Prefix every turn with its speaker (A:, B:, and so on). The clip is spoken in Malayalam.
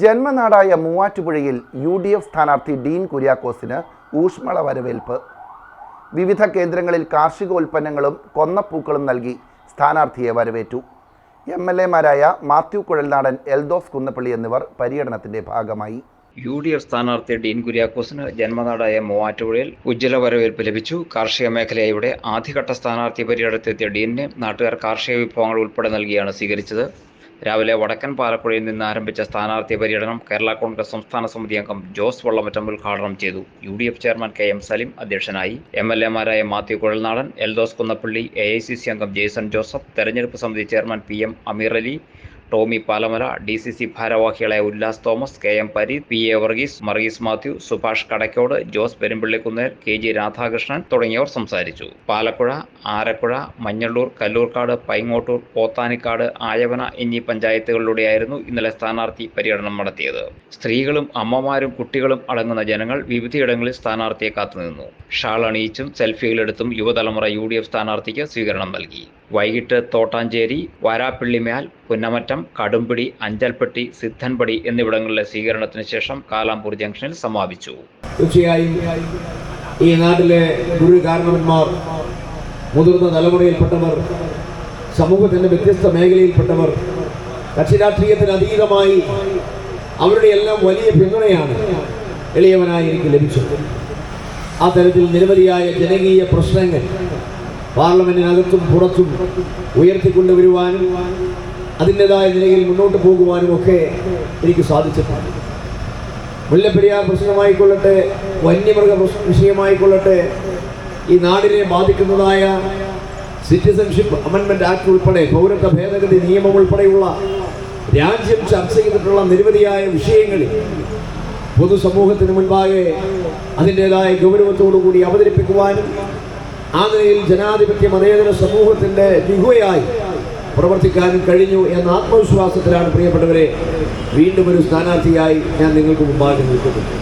A: ജന്മനാടായ മൂവാറ്റുപുഴയിൽ യു ഡി എഫ് സ്ഥാനാർത്ഥി ഡീൻ കുര്യാക്കോസിന് ഊഷ്മള വരവേൽപ്പ് വിവിധ കേന്ദ്രങ്ങളിൽ കാർഷികോൽപ്പന്നങ്ങളും കൊന്നപ്പൂക്കളും നൽകി സ്ഥാനാർത്ഥിയെ വരവേറ്റു. എം എൽ എമാരായ മാത്യു കുഴൽനാടൻ എൽദോസ് കുന്നപ്പള്ളി എന്നിവർ പര്യടനത്തിന്റെ ഭാഗമായി.
B: യു ഡി എഫ് സ്ഥാനാർത്ഥി ഡീൻ കുര്യാക്കോസിന് ജന്മനാടായ മൂവാറ്റുപുഴയിൽ ഉജ്ജ്വല വരവേൽപ്പ് ലഭിച്ചു. കാർഷിക മേഖലയുടെ ആദ്യഘട്ട സ്ഥാനാർത്ഥി പര്യടനത്തിലെത്തിയ ഡീനിനെ നാട്ടുകാർ കാർഷിക വിഭവങ്ങൾ ഉൾപ്പെടെ നൽകിയാണ് സ്വീകരിച്ചത്. രാവിലെ വടക്കൻ പാലപ്പുഴയിൽ നിന്ന് ആരംഭിച്ച സ്ഥാനാർത്ഥി പര്യടനം കേരള കോൺഗ്രസ് സംസ്ഥാന സമിതി അംഗം ജോസ് വള്ളമറ്റം ഉദ്ഘാടനം ചെയ്തു. U D F chairman K M Salim അധ്യക്ഷനായി. M L എമാരായ Mathew Kuzhalnadan Eldhose Kunnappally A I C C അംഗം ജെയ്സൺ ജോസഫ് തെരഞ്ഞെടുപ്പ് സമിതി chairman P M Ameer Ali Tomy Palamala D C C ഭാരവാഹികളായ Ullas Thomas K M Pareeth P A Varghese മർഗീസ് Mathew Subhash Kadakkode Jose Perumpillikunnel K G Radhakrishnan തുടങ്ങിയവർ സംസാരിച്ചു. പാലക്കുഴ ആരക്കുഴ മഞ്ഞള്ളൂർ കല്ലൂർക്കാട് പൈങ്ങോട്ടൂർ പോത്താനിക്കാട് ആയവന എന്നീ പഞ്ചായത്തുകളിലൂടെയായിരുന്നു ഇന്നലെ സ്ഥാനാർത്ഥി പര്യടനം നടത്തിയത്. സ്ത്രീകളും അമ്മമാരും കുട്ടികളും അടങ്ങുന്ന ജനങ്ങൾ വിവിധയിടങ്ങളിൽ സ്ഥാനാർത്ഥിയെ കാത്തുനിന്നു. ഷാൾ അണിയിച്ചും സെൽഫികളെടുത്തും യുവതലമുറ യു ഡി എഫ് സ്ഥാനാർത്ഥിക്ക് സ്വീകരണം നൽകി. വൈകിട്ട് തോട്ടാഞ്ചേരി വാരാപ്പിള്ളിമേൽ പുന്നമറ്റം കടുമ്പിടി അഞ്ചൽപ്പെട്ടി സിദ്ധൻപടി എന്നിവിടങ്ങളിലെ സ്വീകരണത്തിന് ശേഷം കാലാമ്പൂർ ജംഗ്ഷനിൽ സമാപിച്ചു.
C: തീർച്ചയായും ഈ നാട്ടിലെ ഗുരു കാരണവന്മാർ മുതിർന്ന തലമുറയിൽപ്പെട്ടവർ സമൂഹത്തിന്റെ വ്യത്യസ്ത മേഖലയിൽപ്പെട്ടവർ കക്ഷി രാഷ്ട്രീയത്തിന് അതീതമായി അവരുടെ എല്ലാം വലിയ പിന്തുണയാണ് എളിയവനായി എനിക്ക് ലഭിച്ചത്. ആ തരത്തിൽ നിരവധിയായ ജനകീയ പ്രശ്നങ്ങൾ പാർലമെന്റിനകത്തും പുറത്തും ഉയർത്തിക്കൊണ്ടുവരുവാനും അതിന്റെതായ നിലയിൽ മുന്നോട്ട് പോകുവാനും ഒക്കെ എനിക്ക് സാധിച്ചിട്ടുണ്ട്. മുല്ലപ്പെരിയാർ പ്രശ്നമായിക്കൊള്ളട്ടെ വന്യമൃഗ വിഷയമായിക്കൊള്ളട്ടെ ഈ നാടിനെ ബാധിക്കുന്നതായ സിറ്റിസൺഷിപ്പ് അമെൻമെന്റ് ആക്ട് ഉൾപ്പെടെ പൗരത്വ ഭേദഗതി നിയമം ഉൾപ്പെടെയുള്ള രാജ്യം ചർച്ച ചെയ്തിട്ടുള്ള നിരവധിയായ വിഷയങ്ങളിൽ പൊതുസമൂഹത്തിന് മുൻപാകെ അതിന്റെതായ ഗൗരവത്തോടുകൂടി അവതരിപ്പിക്കുവാനും ആ നിലയിൽ ജനാധിപത്യ മതേതര സമൂഹത്തിന്റെ ദിഹുവയായി പ്രവർത്തിക്കാനും കഴിഞ്ഞു എന്ന ആത്മവിശ്വാസത്തിലാണ് പ്രിയപ്പെട്ടവരെ വീണ്ടും ഒരു സ്ഥാനാർത്ഥിയായി ഞാൻ നിങ്ങൾക്ക് മുമ്പാകെ നിൽക്കുന്നത്